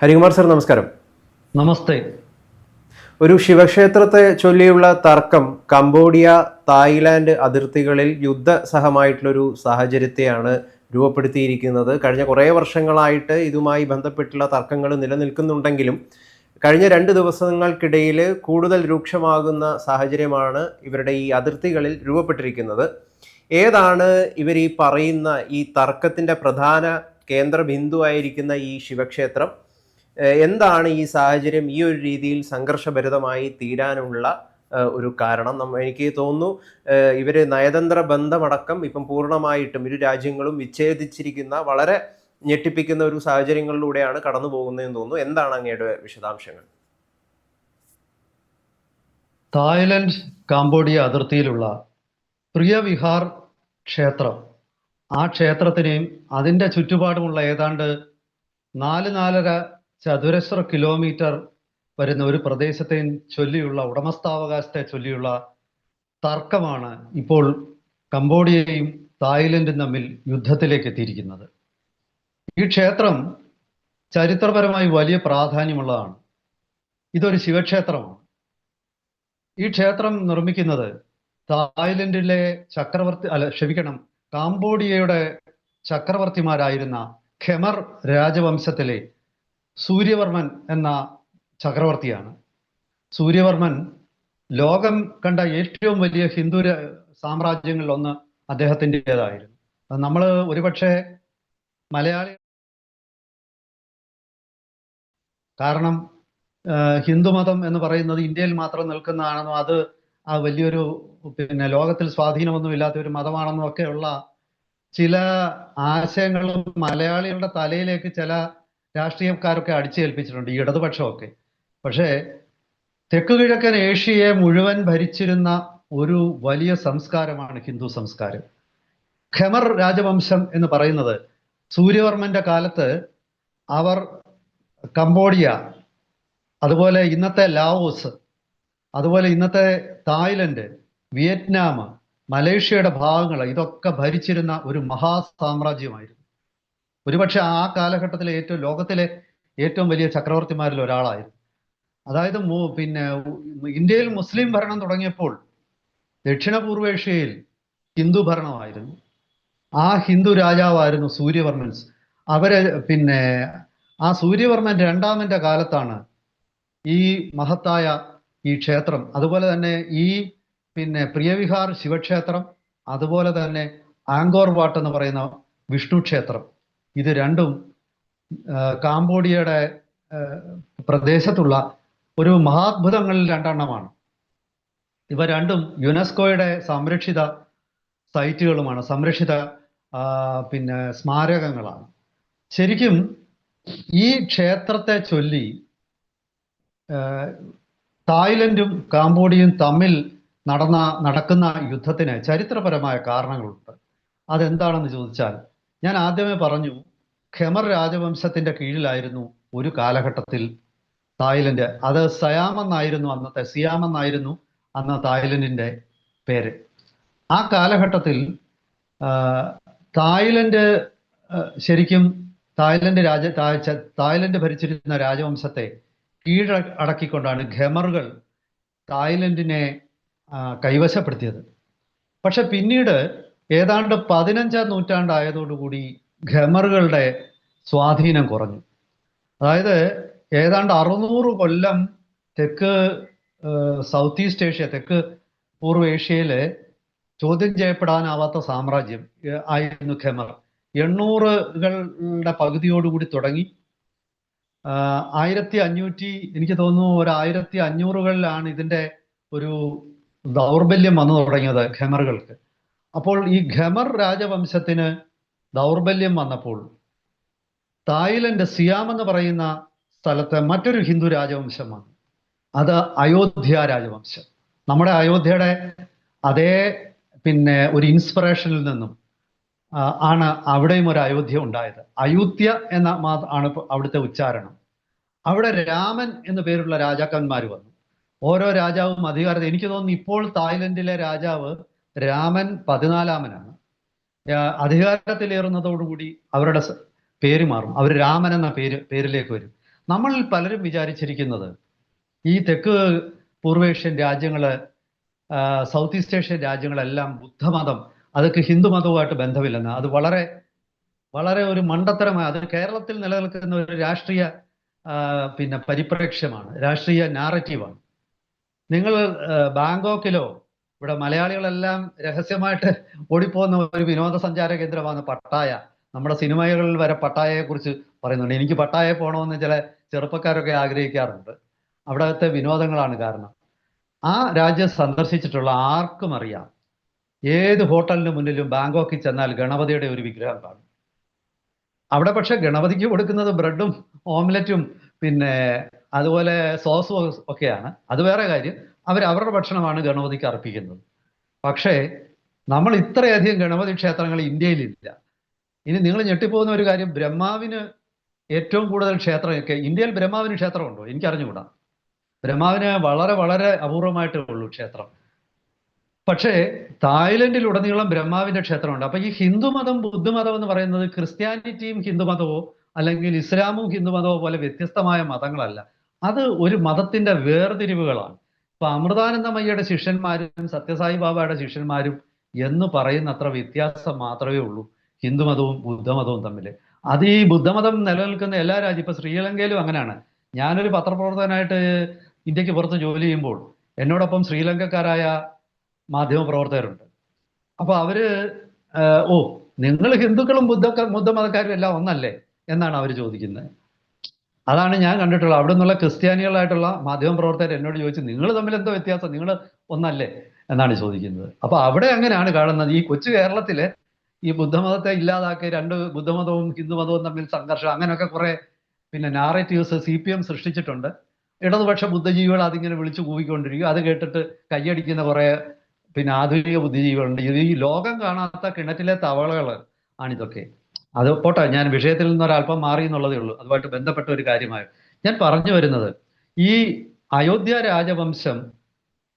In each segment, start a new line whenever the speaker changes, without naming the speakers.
Harikumar sir നമസ്കാരം.
നമസ്തേ.
ഒരു ശിവക്ഷേത്രത്തെ ചൊല്ലിയുള്ള തർക്കം കംബോഡിയ തായ്ലാന്റ് അതിർത്തികളിൽ യുദ്ധസഹമായിട്ടുള്ളൊരു സാഹചര്യത്തെയാണ് രൂപപ്പെടുത്തിയിരിക്കുന്നത്. കഴിഞ്ഞ കുറേ വർഷങ്ങളായിട്ട് ഇതുമായി ബന്ധപ്പെട്ടുള്ള തർക്കങ്ങൾ നിലനിൽക്കുന്നുണ്ടെങ്കിലും കഴിഞ്ഞ രണ്ട് ദിവസങ്ങൾക്കിടയിൽ കൂടുതൽ രൂക്ഷമാകുന്ന സാഹചര്യമാണ് ഇവരുടെ ഈ അതിർത്തികളിൽ രൂപപ്പെട്ടിരിക്കുന്നത്. ഏതാണ് ഇവർ ഈ പറയുന്ന ഈ തർക്കത്തിന്റെ പ്രധാന കേന്ദ്ര ബിന്ദു ആയിരിക്കുന്ന ഈ ശിവക്ഷേത്രം? എന്താണ് ഈ സാഹചര്യം? ഈ ഒരു രീതിയിൽ സംഘർഷഭരിതമായി തീരാനുള്ള ഒരു കാരണം നമ്മ എനിക്ക് തോന്നുന്നു ഇവർ നയതന്ത്ര ബന്ധമടക്കം ഇപ്പം പൂർണമായിട്ടും ഇരു രാജ്യങ്ങളും വിച്ഛേദിച്ചിരിക്കുന്ന വളരെ ഞെട്ടിപ്പിക്കുന്ന ഒരു സാഹചര്യങ്ങളിലൂടെയാണ് കടന്നു പോകുന്നതെന്ന് തോന്നുന്നു. എന്താണ് അങ്ങയുടെ വിശദാംശങ്ങൾ?
തായ്ലൻഡ് കാംബോഡിയ അതിർത്തിയിലുള്ള പ്രിയവിഹാർ ക്ഷേത്രം. ആ ക്ഷേത്രത്തിനെയും അതിന്റെ ചുറ്റുപാടുമുള്ള ഏതാണ്ട് നാല് നാലര ചതുരശ്ര കിലോമീറ്റർ വരുന്ന ഒരു പ്രദേശത്തെ ചൊല്ലിയുള്ള ഉടമസ്ഥാവകാശത്തെ ചൊല്ലിയുള്ള തർക്കമാണ് ഇപ്പോൾ കംബോഡിയയും തായ്ലൻഡും തമ്മിൽ യുദ്ധത്തിലേക്ക് എത്തിയിരിക്കുന്നത്. ഈ ക്ഷേത്രം ചരിത്രപരമായി വലിയ പ്രാധാന്യമുള്ളതാണ്. ഇതൊരു ശിവക്ഷേത്രമാണ്. ഈ ക്ഷേത്രം നിർമ്മിക്കുന്നത് തായ്ലൻഡിലെ ചക്രവർത്തി അല്ല ക്ഷമിക്കണം കാംബോഡിയയുടെ ചക്രവർത്തിമാരായിരുന്ന ഖെമർ രാജവംശത്തിലെ സൂര്യവർമ്മൻ എന്ന ചക്രവർത്തിയാണ്. സൂര്യവർമ്മൻ ലോകം കണ്ട ഏറ്റവും വലിയ ഹിന്ദു സാമ്രാജ്യങ്ങളിൽ ഒന്ന് അദ്ദേഹത്തിന്റെതായിരുന്നു. നമ്മൾ ഒരുപക്ഷെ മലയാളി കാരണം ഹിന്ദുമതം എന്ന് പറയുന്നത് ഇന്ത്യയിൽ മാത്രം നിൽക്കുന്നതാണെന്നും അത് ആ വലിയൊരു പിന്നെ ലോകത്തിൽ സ്വാധീനമൊന്നും ഇല്ലാത്ത ഒരു മതമാണെന്നും ഒക്കെയുള്ള ചില ആശയങ്ങളും മലയാളികളുടെ തലയിലേക്ക് ചില രാഷ്ട്രീയക്കാരൊക്കെ അടിച്ചേൽപ്പിച്ചിട്ടുണ്ട് ഈ ഇടതുപക്ഷമൊക്കെ. പക്ഷേ തെക്കു കിഴക്കൻ ഏഷ്യയെ മുഴുവൻ ഭരിച്ചിരുന്ന ഒരു വലിയ സംസ്കാരമാണ് ഹിന്ദു സംസ്കാരം. ഖമർ രാജവംശം എന്ന് പറയുന്നത് സൂര്യവർമ്മന്റെ കാലത്ത് അവർ കംബോഡിയ അതുപോലെ ഇന്നത്തെ ലാവോസ് അതുപോലെ ഇന്നത്തെ തായ്ലൻഡ് വിയറ്റ്നാം മലേഷ്യയുടെ ഭാഗങ്ങൾ ഇതൊക്കെ ഭരിച്ചിരുന്ന ഒരു മഹാസാമ്രാജ്യമായിരുന്നു. ഒരുപക്ഷെ ആ കാലഘട്ടത്തിലെ ഏറ്റവും ലോകത്തിലെ ഏറ്റവും വലിയ ചക്രവർത്തിമാരിൽ ഒരാളായിരുന്നു. അതായത് പിന്നെ ഇന്ത്യയിൽ മുസ്ലിം ഭരണം തുടങ്ങിയപ്പോൾ ദക്ഷിണപൂർവേഷ്യയിൽ ഹിന്ദു ഭരണമായിരുന്നു. ആ ഹിന്ദു രാജാവായിരുന്നു സൂര്യവർമ്മൻസ് അവരെ പിന്നെ ആ സൂര്യവർമ്മൻ രണ്ടാമന്റെ കാലത്താണ് ഈ മഹത്തായ ഈ ക്ഷേത്രം. അതുപോലെ തന്നെ ഈ പിന്നെ പ്രിയവിഹാർ ശിവക്ഷേത്രം അതുപോലെ തന്നെ ആങ്കോർ വാട്ട് എന്ന് പറയുന്ന വിഷ്ണു ക്ഷേത്രം. ഇത് രണ്ടും കാംബോഡിയയുടെ പ്രദേശത്തുള്ള ഒരു മഹാത്ഭുതങ്ങളിൽ രണ്ടെണ്ണമാണ്. ഇവ രണ്ടും യുനെസ്കോയുടെ സംരക്ഷിത സൈറ്റുകളുമാണ് സംരക്ഷിത പിന്നെ സ്മാരകങ്ങളാണ്. ശരിക്കും ഈ ക്ഷേത്രത്തെ ചൊല്ലി തായ്ലൻഡും കാംബോഡിയയും തമ്മിൽ നടന്ന നടക്കുന്ന യുദ്ധത്തിന് ചരിത്രപരമായ കാരണങ്ങളുണ്ട്. അതെന്താണെന്ന് ചോദിച്ചാൽ ഞാൻ ആദ്യമേ പറഞ്ഞു ഖെമർ രാജവംശത്തിന്റെ കീഴിലായിരുന്നു ഒരു കാലഘട്ടത്തിൽ തായ്ലൻഡ്. അത് സയാം എന്നായിരുന്നു അന്നത്തെ സിയാം എന്നായിരുന്നു അന്ന് തായ്ലൻഡിന്റെ പേര്. ആ കാലഘട്ടത്തിൽ തായ്ലൻഡ് ശരിക്കും തായ്ലൻഡ് രാജ തായ്ലൻഡ് ഭരിച്ചിരുന്ന രാജവംശത്തെ കീഴ അടക്കിക്കൊണ്ടാണ് ഖമറുകൾ തായ്ലൻഡിനെ കൈവശപ്പെടുത്തിയത്. പക്ഷെ പിന്നീട് ഏതാണ്ട് പതിനഞ്ചാം നൂറ്റാണ്ടായതോടുകൂടി ഖമറുകളുടെ സ്വാധീനം കുറഞ്ഞു. അതായത് ഏതാണ്ട് അറുന്നൂറ് കൊല്ലം തെക്ക് സൗത്ത് ഈസ്റ്റ് ഏഷ്യ തെക്ക് പൂർവ ഏഷ്യയിലെ ചോദ്യം ചെയ്യപ്പെടാനാവാത്ത സാമ്രാജ്യം ആയിരുന്നു ഖമർ. എണ്ണൂറുകളുടെ പകുതിയോടുകൂടി തുടങ്ങി. ആയിരത്തി അഞ്ഞൂറ്റി എനിക്ക് തോന്നുന്നു ഒരു ആയിരത്തി അഞ്ഞൂറുകളിലാണ് ഇതിന്റെ ഒരു ദൗർബല്യം വന്നു തുടങ്ങിയത് ഖമറുകൾക്ക്. അപ്പോൾ ഈ ഖമർ രാജവംശത്തിന് ദൗർബല്യം വന്നപ്പോൾ തായ്ലൻഡ് സിയാം എന്ന് പറയുന്ന സ്ഥലത്തെ മറ്റൊരു ഹിന്ദു രാജവംശമാണ്. അത് അയോധ്യ രാജവംശം. നമ്മുടെ അയോധ്യയുടെ അതേ പിന്നെ ഒരു ഇൻസ്പിറേഷനിൽ നിന്നും ആണ് അവിടെയും ഒരു അയോധ്യ ഉണ്ടായത്. അയോധ്യ എന്ന ആണ് അവിടുത്തെ ഉച്ചാരണം. അവിടെ രാമൻ എന്ന പേരുള്ള രാജാക്കന്മാർ വന്നു. ഓരോ രാജാവും അധികാരത്തിൽ എനിക്ക് തോന്നുന്നു ഇപ്പോൾ തായ്ലൻഡിലെ രാജാവ് രാമൻ പതിനാലാമനാണ്. അധികാരത്തിലേറുന്നതോടുകൂടി അവരുടെ പേര് മാറും. അവർ രാമൻ എന്ന പേര് പേരിലേക്ക് വരും. നമ്മൾ പലരും വിചാരിച്ചിരിക്കുന്നത് ഈ തെക്ക് പൂർവേഷ്യൻ രാജ്യങ്ങൾ സൗത്ത് ഈസ്റ്റ് ഏഷ്യൻ രാജ്യങ്ങളെല്ലാം ബുദ്ധമതം അതൊക്കെ ഹിന്ദുമതവുമായിട്ട് ബന്ധമില്ലെന്ന്. അത് വളരെ വളരെ ഒരു മണ്ടത്തരമായ അത് കേരളത്തിൽ നിലനിൽക്കുന്ന ഒരു രാഷ്ട്രീയ പിന്നെ പരിപ്രേക്ഷ്യമാണ് രാഷ്ട്രീയ നാരറ്റീവാണ് നിങ്ങൾ ബാങ്കോക്കിലോ ഇവിടെ മലയാളികളെല്ലാം രഹസ്യമായിട്ട് ഓടിപ്പോകുന്ന ഒരു വിനോദസഞ്ചാര കേന്ദ്രമാണ് പട്ടായ. നമ്മുടെ സിനിമകളിൽ വരെ പട്ടായയെ കുറിച്ച് പറയുന്നുണ്ട്. എനിക്ക് പട്ടായ പോകണമെന്ന് ചില ചെറുപ്പക്കാരൊക്കെ ആഗ്രഹിക്കാറുണ്ട്. അവിടത്തെ വിനോദങ്ങളാണ് കാരണം. ആ രാജ്യം സന്ദർശിച്ചിട്ടുള്ള ആർക്കും അറിയാം. ഏത് ഹോട്ടലിന് മുന്നിലും ബാങ്കോക്കിൽ ചെന്നാൽ ഗണപതിയുടെ ഒരു വിഗ്രഹം കാണും. അവിടെ പക്ഷെ ഗണപതിക്ക് കൊടുക്കുന്നത് ബ്രെഡും ഓംലറ്റും പിന്നെ അതുപോലെ സോസും ഒക്കെയാണ്. അത് വേറെ കാര്യം. അവർ അവരുടെ ഭക്ഷണമാണ് ഗണപതിക്ക് അർപ്പിക്കുന്നത്. പക്ഷേ നമ്മൾ ഇത്രയധികം ഗണപതി ക്ഷേത്രങ്ങൾ ഇന്ത്യയിലില്ല. ഇനി നിങ്ങൾ ഞെട്ടിപ്പോകുന്ന ഒരു കാര്യം ബ്രഹ്മാവിന് ഏറ്റവും കൂടുതൽ ക്ഷേത്രമൊക്കെ ഇന്ത്യയിൽ ബ്രഹ്മാവിന് ക്ഷേത്രമുണ്ടോ? എനിക്കറിഞ്ഞുകൂടാ. ബ്രഹ്മാവിന് വളരെ വളരെ അപൂർവമായിട്ടേ ഉള്ളൂ ക്ഷേത്രം. പക്ഷേ തായ്ലൻഡിൽ ഉടനീളം ബ്രഹ്മാവിന്റെ ക്ഷേത്രമുണ്ട്. അപ്പൊ ഈ ഹിന്ദുമതം ബുദ്ധമതം എന്ന് പറയുന്നത് ക്രിസ്ത്യാനിറ്റിയും ഹിന്ദുമതമോ അല്ലെങ്കിൽ ഇസ്ലാമും ഹിന്ദുമതമോ പോലെ വ്യത്യസ്തമായ മതങ്ങളല്ല. അത് ഒരു മതത്തിന്റെ വേർതിരിവുകളാണ്. ഇപ്പൊ അമൃതാനന്ദമയ്യയുടെ ശിഷ്യന്മാരും സത്യസായി ബാബയുടെ ശിഷ്യന്മാരും എന്ന് പറയുന്ന അത്ര വ്യത്യാസം മാത്രമേ ഉള്ളൂ. ഹിന്ദുമതവും ബുദ്ധമതവും തമ്മിൽ അത് ഈ ബുദ്ധമതം നിലനിൽക്കുന്ന എല്ലാ രാജ്യം ഇപ്പൊ ശ്രീലങ്കയിലും അങ്ങനെയാണ് ഞാനൊരു പത്രപ്രവർത്തകനായിട്ട് ഇന്ത്യയ്ക്ക് പുറത്ത് ജോലി ചെയ്യുമ്പോൾ എന്നോടൊപ്പം ശ്രീലങ്കക്കാരായ മാധ്യമപ്രവർത്തകരുണ്ട്. അപ്പൊ അവർ ഓ നിങ്ങൾ ഹിന്ദുക്കളും ബുദ്ധ ബുദ്ധമതക്കാരും എല്ലാം ഒന്നല്ലേ? എന്നാണ് അവർ ചോദിക്കുന്നത് അതാണ് ഞാൻ കണ്ടിട്ടുള്ളത്. അവിടെ നിന്നുള്ള ക്രിസ്ത്യാനികളായിട്ടുള്ള മാധ്യമ പ്രവർത്തകർ എന്നോട് ചോദിച്ചു നിങ്ങൾ തമ്മിൽ എന്തോ വ്യത്യാസം? നിങ്ങൾ ഒന്നല്ലേ? എന്നാണ് ചോദിക്കുന്നത്. അപ്പൊ അവിടെ അങ്ങനെയാണ് കാണുന്നത്. ഈ കൊച്ചു കേരളത്തിലെ ഈ ബുദ്ധമതത്തെ ഇല്ലാതാക്കി രണ്ട് ബുദ്ധമതവും ഹിന്ദുമതവും തമ്മിൽ സംഘർഷം അങ്ങനെയൊക്കെ കുറെ പിന്നെ നാറേറ്റീവ്സ് സി പി എം സൃഷ്ടിച്ചിട്ടുണ്ട്. ഇടതുപക്ഷ ബുദ്ധജീവികൾ അതിങ്ങനെ വിളിച്ചു കൂവിക്കൊണ്ടിരിക്കും. അത് കേട്ടിട്ട് കൈയടിക്കുന്ന കുറെ പിന്നെ ആധുനിക ബുദ്ധിജീവികളുണ്ട്. ഈ ലോകം കാണാത്ത കിണറ്റിലെ തവളകൾ ആണിതൊക്കെ. അത് പോട്ടെ ഞാൻ വിഷയത്തിൽ നിന്ന് മാറി എന്നുള്ളതേ ഉള്ളൂ. അതുമായിട്ട് ബന്ധപ്പെട്ട ഒരു കാര്യമായി. ഞാൻ പറഞ്ഞു വരുന്നത് ഈ അയോധ്യ രാജവംശം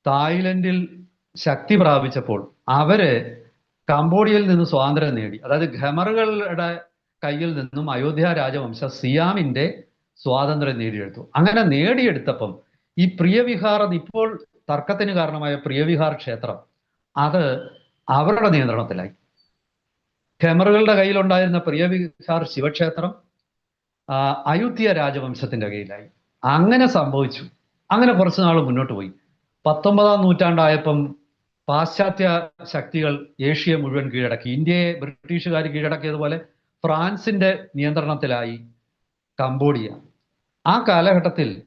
തായ്ലൻഡിൽ ശക്തി പ്രാപിച്ചപ്പോൾ അവർ കംബോഡിയയിൽ നിന്ന് സ്വാതന്ത്ര്യം നേടി. അതായത് ഖമറുകളുടെ കയ്യിൽ നിന്നും അയോധ്യ രാജവംശം സിയാമിന്റെ സ്വാതന്ത്ര്യം നേടിയെടുത്തു. അങ്ങനെ നേടിയെടുത്തപ്പം ഈ പ്രിയവിഹാർ ഇപ്പോൾ തർക്കത്തിന് കാരണമായ പ്രിയവിഹാർ ക്ഷേത്രം അത് അവരുടെ നിയന്ത്രണത്തിലായി. ഖമറുകളുടെ കയ്യിലുണ്ടായിരുന്ന പ്രിയവിഹാർ ശിവക്ഷേത്രം അയോധ്യ രാജവംശത്തിന്റെ കയ്യിലായി. അങ്ങനെ സംഭവിച്ചു. അങ്ങനെ കുറച്ചു നാൾ മുന്നോട്ട് പോയി. പത്തൊമ്പതാം നൂറ്റാണ്ടായപ്പം പാശ്ചാത്യ ശക്തികൾ ഏഷ്യ മുഴുവൻ കീഴടക്കി. ഇന്ത്യയെ ബ്രിട്ടീഷുകാർ കീഴടക്കിയതുപോലെ ഫ്രാൻസിന്റെ നിയന്ത്രണത്തിലായി കംബോഡിയ. ആ കാലഘട്ടത്തിൽ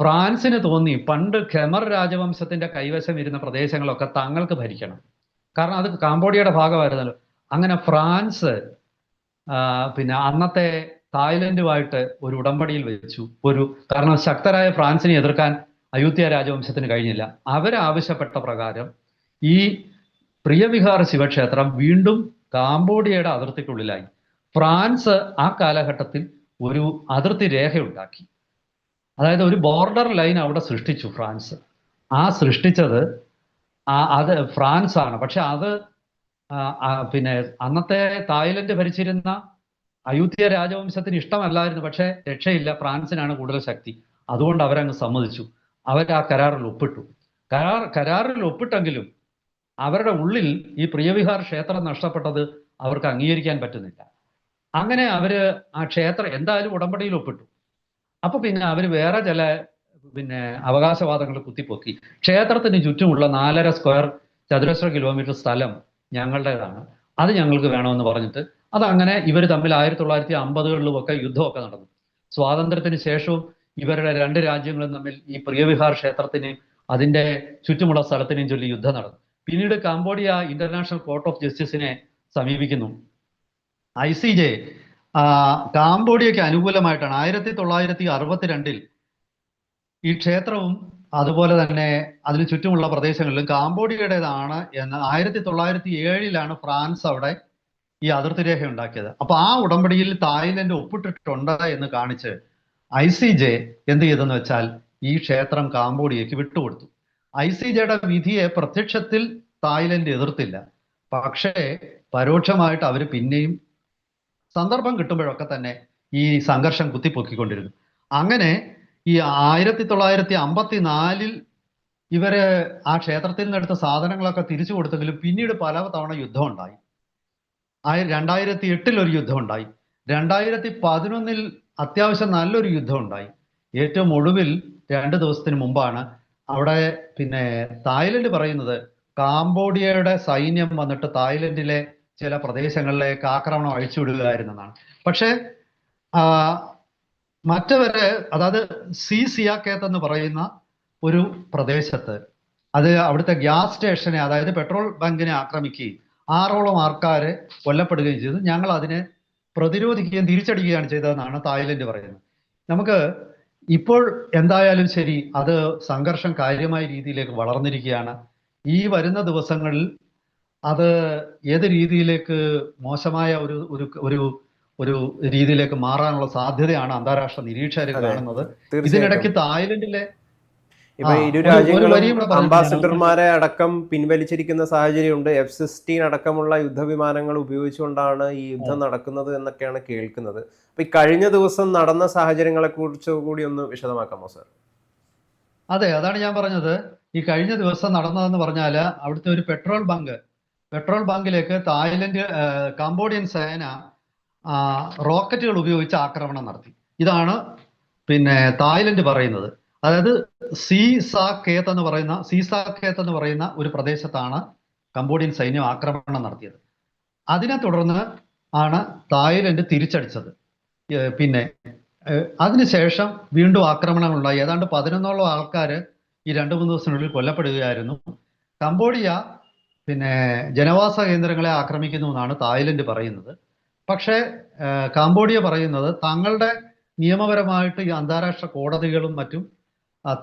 ഫ്രാൻസിന് തോന്നി പണ്ട് ഖമർ രാജവംശത്തിന്റെ കൈവശം ഇരുന്ന പ്രദേശങ്ങളൊക്കെ തങ്ങൾക്ക് ഭരിക്കണം. കാരണം അത് കാംബോഡിയയുടെ ഭാഗമായിരുന്നല്ലോ. അങ്ങനെ ഫ്രാൻസ് പിന്നെ അന്നത്തെ തായ്ലൻഡുമായിട്ട് ഒരു ഉടമ്പടിയിൽ വെച്ചു. ഒരു കാരണം ശക്തരായ ഫ്രാൻസിനെ എതിർക്കാൻ അയോധ്യ രാജവംശത്തിന് കഴിഞ്ഞില്ല. അവരാവശ്യപ്പെട്ട പ്രകാരം ഈ പ്രിയവിഹാർ ശിവക്ഷേത്രം വീണ്ടും കാംബോഡിയയുടെ അതിർത്തിക്കുള്ളിലായി. ഫ്രാൻസ് ആ കാലഘട്ടത്തിൽ ഒരു അതിർത്തി രേഖയുണ്ടാക്കി. അതായത് ഒരു ബോർഡർ ലൈൻ അവിടെ സൃഷ്ടിച്ചു ഫ്രാൻസ്. ആ സൃഷ്ടിച്ചത് ആ അത് ഫ്രാൻസ് ആണ് പക്ഷെ അത് പിന്നെ അന്നത്തെ തായ്ലൻഡ് ഭരിച്ചിരുന്ന അയോധ്യ രാജവംശത്തിന് ഇഷ്ടമല്ലായിരുന്നു പക്ഷേ രക്ഷയില്ല. ഫ്രാൻസിനാണ് കൂടുതൽ ശക്തി. അതുകൊണ്ട് അവരങ്ങ് സമ്മതിച്ചു. അവർ ആ കരാറിൽ ഒപ്പിട്ടു. കരാർ കരാറിൽ ഒപ്പിട്ടെങ്കിലും അവരുടെ ഉള്ളിൽ ഈ പ്രിയവിഹാർ ക്ഷേത്രം നഷ്ടപ്പെട്ടത് അവർക്ക് അംഗീകരിക്കാൻ പറ്റുന്നില്ല. അങ്ങനെ അവർ ആ ക്ഷേത്രം എന്തായാലും ഉടമ്പടിയിൽ ഒപ്പിട്ടു. അപ്പൊ പിന്നെ അവർ വേറെ ചില പിന്നെ അവകാശവാദങ്ങൾ കുത്തിപ്പൊക്കി. ക്ഷേത്രത്തിന് ചുറ്റുമുള്ള നാലര സ്ക്വയർ ചതുരശ്ര കിലോമീറ്റർ സ്ഥലം ഞങ്ങളുടേതാണ്. അത് ഞങ്ങൾക്ക് വേണമെന്ന് പറഞ്ഞിട്ട് അതങ്ങനെ ഇവർ തമ്മിൽ ആയിരത്തി തൊള്ളായിരത്തി അമ്പതുകളിലും ഒക്കെ യുദ്ധമൊക്കെ നടന്നു. സ്വാതന്ത്ര്യത്തിന് ശേഷവും ഇവരുടെ രണ്ട് രാജ്യങ്ങളും തമ്മിൽ ഈ പ്രിയവിഹാർ ക്ഷേത്രത്തിനെയും അതിന്റെ ചുറ്റുമുള്ള സ്ഥലത്തിനെയും ചൊല്ലി യുദ്ധം നടന്നു. പിന്നീട് കാംബോഡിയ ഇന്റർനാഷണൽ കോർട്ട് ഓഫ് ജസ്റ്റിസിനെ സമീപിക്കുന്നു. ഐ സി ജെ കാംബോഡിയയ്ക്ക് അനുകൂലമായിട്ടാണ് ആയിരത്തി തൊള്ളായിരത്തി അറുപത്തിരണ്ടിൽ ഈ ക്ഷേത്രവും അതുപോലെ തന്നെ അതിന് ചുറ്റുമുള്ള പ്രദേശങ്ങളിലും കാംബോഡിയയുടേതാണ് എന്ന് ആയിരത്തി തൊള്ളായിരത്തി ഏഴിലാണ് ഫ്രാൻസ് അവിടെ ഈ അതിർത്തി രേഖ ഉണ്ടാക്കിയത്. അപ്പൊ ആ ഉടമ്പടിയിൽ തായ്ലൻഡ് ഒപ്പിട്ടിട്ടുണ്ട് എന്ന് കാണിച്ച് ഐ സി ജെ എന്ത് ചെയ്തെന്ന് വെച്ചാൽ ഈ ക്ഷേത്രം കാംബോഡിയയ്ക്ക് വിട്ടുകൊടുത്തു. ഐ സി ജെയുടെ വിധിയെ പ്രത്യക്ഷത്തിൽ തായ്ലൻഡ് എതിർത്തില്ല. പക്ഷേ പരോക്ഷമായിട്ട് അവർ പിന്നെയും സന്ദർഭം കിട്ടുമ്പോഴൊക്കെ തന്നെ ഈ സംഘർഷം കുത്തിപ്പൊക്കിക്കൊണ്ടിരുന്നു. അങ്ങനെ ഈ ആയിരത്തി തൊള്ളായിരത്തി അമ്പത്തി നാലിൽ ഇവർ ആ ക്ഷേത്രത്തിൽ നിന്നെടുത്ത സാധനങ്ങളൊക്കെ തിരിച്ചു കൊടുത്തെങ്കിലും പിന്നീട് പല തവണ യുദ്ധം ഉണ്ടായി ആയി രണ്ടായിരത്തി എട്ടിൽ ഒരു യുദ്ധം ഉണ്ടായി രണ്ടായിരത്തി പതിനൊന്നിൽ അത്യാവശ്യം നല്ലൊരു യുദ്ധം ഉണ്ടായി ഏറ്റവും ഒടുവിൽ രണ്ട് ദിവസത്തിന് മുമ്പാണ് അവിടെ പിന്നെ തായ്ലൻഡ് പറയുന്നത് കാംബോഡിയയുടെ സൈന്യം വന്നിട്ട് തായ്ലൻഡിലെ ചില പ്രദേശങ്ങളിലേക്ക് ആക്രമണം അഴിച്ചുവിടുകയായിരുന്നെന്നാണ് പക്ഷേ മറ്റവര് അതായത് സി സിയാക്കേത്ത് എന്ന് പറയുന്ന ഒരു പ്രദേശത്ത് അത് അവിടുത്തെ ഗ്യാസ് സ്റ്റേഷനെ അതായത് പെട്രോൾ ബങ്കിനെ ആക്രമിക്കുകയും ആറോളം ആൾക്കാര് കൊല്ലപ്പെടുകയും ചെയ്തു. ഞങ്ങൾ അതിനെ പ്രതിരോധിക്കുകയും തിരിച്ചടിക്കുകയാണ് ചെയ്തതെന്നാണ് തായ്ലൻഡ് പറയുന്നത്. നമുക്ക് ഇപ്പോൾ എന്തായാലും ശരി അത് സംഘർഷം കാര്യമായ രീതിയിലേക്ക് വളർന്നിരിക്കുകയാണ്. ഈ വരുന്ന ദിവസങ്ങളിൽ അത് ഏത് രീതിയിലേക്ക് മോശമായ ഒരു ഒരു ഒരു ഒരു രീതിയിലേക്ക് മാറാനുള്ള സാധ്യതയാണ് അന്താരാഷ്ട്ര നിരീക്ഷകർ കാണുന്നത്. ഇതിനിടയ്ക്ക് തായ്ലൻഡിലെ
ഇപ്പൊ ഇരു രാജ്യങ്ങളും അംബാസിഡർമാരെ അടക്കം പിൻവലിച്ചിരിക്കുന്ന സാഹചര്യമുണ്ട്. എഫ് സിക്സ്റ്റീൻ അടക്കമുള്ള യുദ്ധവിമാനങ്ങൾ ഉപയോഗിച്ചുകൊണ്ടാണ് ഈ യുദ്ധം നടക്കുന്നത് എന്നൊക്കെയാണ് കേൾക്കുന്നത്. അപ്പൊ ഈ കഴിഞ്ഞ ദിവസം നടന്ന സാഹചര്യങ്ങളെ കുറിച്ച് കൂടി ഒന്ന് വിശദമാക്കാമോ സാർ?
അതെ അതാണ് ഞാൻ പറഞ്ഞത്. ഈ കഴിഞ്ഞ ദിവസം നടന്നതെന്ന് പറഞ്ഞാൽ അവിടുത്തെ ഒരു പെട്രോൾ ബങ്ക് പെട്രോൾ ബങ്കിലേക്ക് തായ്ലൻഡ് കാംബോഡിയൻ സേന റോക്കറ്റുകൾ ഉപയോഗിച്ച് ആക്രമണം നടത്തി. ഇതാണ് പിന്നെ തായ്ലൻഡ് പറയുന്നത്. അതായത് സീസാ കേത്ത് എന്ന് പറയുന്ന സീസാ കേത്ത് എന്ന് പറയുന്ന ഒരു പ്രദേശത്താണ് കംബോഡിയൻ സൈന്യം ആക്രമണം നടത്തിയത്. അതിനെ തുടർന്ന് ആണ് തായ്ലൻഡ് തിരിച്ചടിച്ചത്. പിന്നെ അതിനുശേഷം വീണ്ടും ആക്രമണങ്ങൾ ഉണ്ടായി. ഏതാണ്ട് പതിനൊന്നോളം ആൾക്കാർ ഈ രണ്ട് മൂന്ന് ദിവസത്തിനുള്ളിൽ കൊല്ലപ്പെടുകയായിരുന്നു. കംബോഡിയ പിന്നെ ജനവാസ കേന്ദ്രങ്ങളെ ആക്രമിക്കുന്നു എന്നാണ് തായ്ലൻഡ് പറയുന്നത്. പക്ഷേ കാംബോഡിയ പറയുന്നത് തങ്ങളുടെ നിയമപരമായിട്ട് ഈ അന്താരാഷ്ട്ര കോടതികളും മറ്റും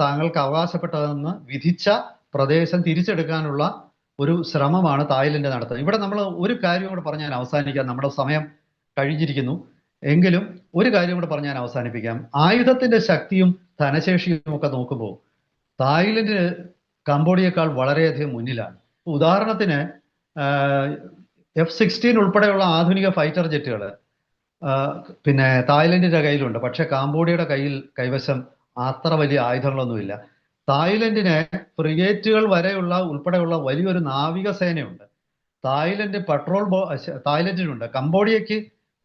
താങ്കൾക്ക് അവകാശപ്പെട്ടതെന്ന് വിധിച്ച പ്രദേശം തിരിച്ചെടുക്കാനുള്ള ഒരു ശ്രമമാണ് തായ്ലൻഡ് നടത്തുന്നത്. ഇവിടെ നമ്മൾ ഒരു കാര്യം കൂടെ പറഞ്ഞ് ഞാൻ അവസാനിക്കാം. നമ്മുടെ സമയം കഴിഞ്ഞിരിക്കുന്നു. എങ്കിലും ഒരു കാര്യം കൂടെ പറഞ്ഞ് ഞാൻ അവസാനിപ്പിക്കാം. ആയുധത്തിന്റെ ശക്തിയും ധനശേഷിയും ഒക്കെ നോക്കുമ്പോൾ തായ്ലൻഡ് കംബോഡിയേക്കാൾ വളരെയധികം മുന്നിലാണ്. ഉദാഹരണത്തിന് എഫ് സിക്സ്റ്റീൻ ഉൾപ്പെടെയുള്ള ആധുനിക ഫൈറ്റർ ജെറ്റുകൾ പിന്നെ തായ്ലൻഡിന്റെ കയ്യിലുണ്ട്. പക്ഷെ കാംബോഡിയയുടെ കയ്യിൽ കൈവശം അത്ര വലിയ ആയുധങ്ങളൊന്നുമില്ല. തായ്ലൻഡിന് ഫ്രിഗേറ്റുകൾ വരെയുള്ള ഉൾപ്പെടെയുള്ള വലിയൊരു നാവിക സേനയുണ്ട്. തായ്ലൻഡ് പെട്രോൾ ബോ തായ്ലൻഡിനുണ്ട്. കംബോഡിയയ്ക്ക്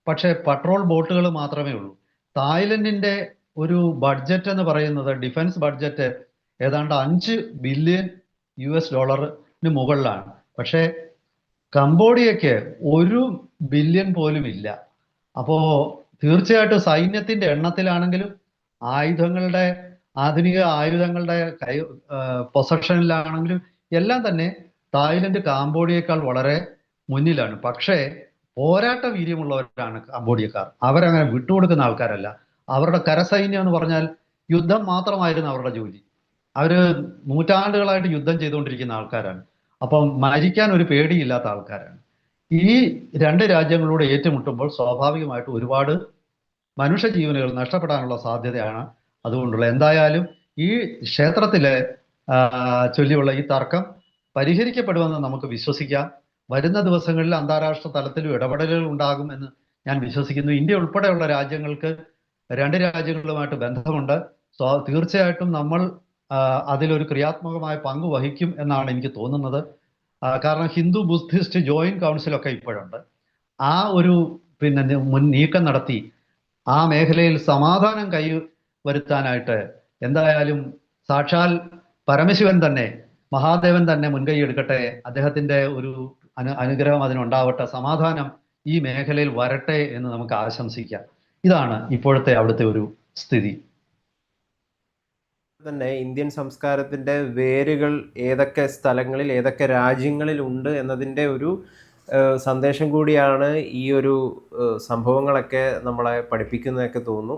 പക്ഷേ പെട്രോൾ ബോട്ടുകൾ മാത്രമേ ഉള്ളൂ. തായ്ലൻഡിന്റെ ഒരു ബഡ്ജറ്റ് എന്ന് പറയുന്നത് ഡിഫൻസ് ബഡ്ജറ്റ് ഏതാണ്ട് അഞ്ച് ബില്യൺ യു എസ് ഡോളറിന് മുകളിലാണ്. പക്ഷേ കംബോഡിയയ്ക്ക് ഒരു ബില്യൺ പോലും ഇല്ല. അപ്പോ തീർച്ചയായിട്ടും സൈന്യത്തിന്റെ എണ്ണത്തിലാണെങ്കിലും ആയുധങ്ങളുടെ ആധുനിക ആയുധങ്ങളുടെ കൈ പൊസഷനിലാണെങ്കിലും എല്ലാം തന്നെ തായ്ലൻഡ് കാംബോഡിയേക്കാൾ വളരെ മുന്നിലാണ്. പക്ഷേ പോരാട്ട വീര്യമുള്ളവരാണ് കാംബോഡിയക്കാർ. അവരങ്ങനെ വിട്ടുകൊടുക്കുന്ന ആൾക്കാരല്ല. അവരുടെ കരസൈന്യം എന്ന് പറഞ്ഞാൽ യുദ്ധം മാത്രമായിരുന്നു അവരുടെ ജോലി. അവർ നൂറ്റാണ്ടുകളായിട്ട് യുദ്ധം ചെയ്തുകൊണ്ടിരിക്കുന്ന ആൾക്കാരാണ്. അപ്പം മരിക്കാൻ ഒരു പേടിയില്ലാത്ത ആൾക്കാരാണ്. ഈ രണ്ട് രാജ്യങ്ങളോട് ഏറ്റുമുട്ടുമ്പോൾ സ്വാഭാവികമായിട്ട് ഒരുപാട് മനുഷ്യജീവനുകൾ നഷ്ടപ്പെടാനുള്ള സാധ്യതയാണ് അതുകൊണ്ടുള്ള എന്തായാലും ഈ ക്ഷേത്രത്തിലെ ചൊല്ലിയുള്ള ഈ തർക്കം പരിഹരിക്കപ്പെടുമെന്ന് നമുക്ക് വിശ്വസിക്കാം. വരുന്ന ദിവസങ്ങളിൽ അന്താരാഷ്ട്ര തലത്തിലും ഇടപെടലുകൾ ഉണ്ടാകും എന്ന് ഞാൻ വിശ്വസിക്കുന്നു. ഇന്ത്യ ഉൾപ്പെടെയുള്ള രാജ്യങ്ങൾക്ക് രണ്ട് രാജ്യങ്ങളുമായിട്ട് ബന്ധമുണ്ട്. തീർച്ചയായിട്ടും നമ്മൾ അതിലൊരു ക്രിയാത്മകമായ പങ്ക് വഹിക്കും എന്നാണ് എനിക്ക് തോന്നുന്നത്. കാരണം ഹിന്ദു ബുദ്ധിസ്റ്റ് ജോയിന്റ് കൗൺസിലൊക്കെ ഇപ്പോഴുണ്ട്. ആ ഒരു പിന്നെ മുൻ നീക്കം നടത്തി ആ മേഖലയിൽ സമാധാനം കൈ വരുത്താനായിട്ട് എന്തായാലും സാക്ഷാൽ പരമശിവൻ തന്നെ മഹാദേവൻ തന്നെ മുൻകൈ എടുക്കട്ടെ അദ്ദേഹത്തിന്റെ ഒരു അനു അനുഗ്രഹം അതിനുണ്ടാവട്ടെ സമാധാനം ഈ മേഖലയിൽ വരട്ടെ എന്ന് നമുക്ക് ആശംസിക്കാം. ഇതാണ് ഇപ്പോഴത്തെ അവിടുത്തെ ഒരു സ്ഥിതി.
തന്നെ ഇന്ത്യൻ സംസ്കാരത്തിന്റെ വേരുകൾ ഏതൊക്കെ സ്ഥലങ്ങളിൽ ഏതൊക്കെ രാജ്യങ്ങളിൽ ഉണ്ട് എന്നതിന്റെ ഒരു സന്ദേശം കൂടിയാണ് ഈ ഒരു സംഭവങ്ങളൊക്കെ നമ്മളെ പഠിപ്പിക്കുന്നതൊക്കെ തോന്നുന്നു.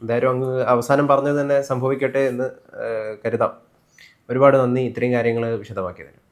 എന്തായാലും അങ്ങ് അവസാനം പറഞ്ഞത് തന്നെ സംഭവിക്കട്ടെ എന്ന് കരുതാം. ഒരുപാട് നന്ദി. ഇത്രയും കാര്യങ്ങൾ വിശദമാക്കിയതിന്.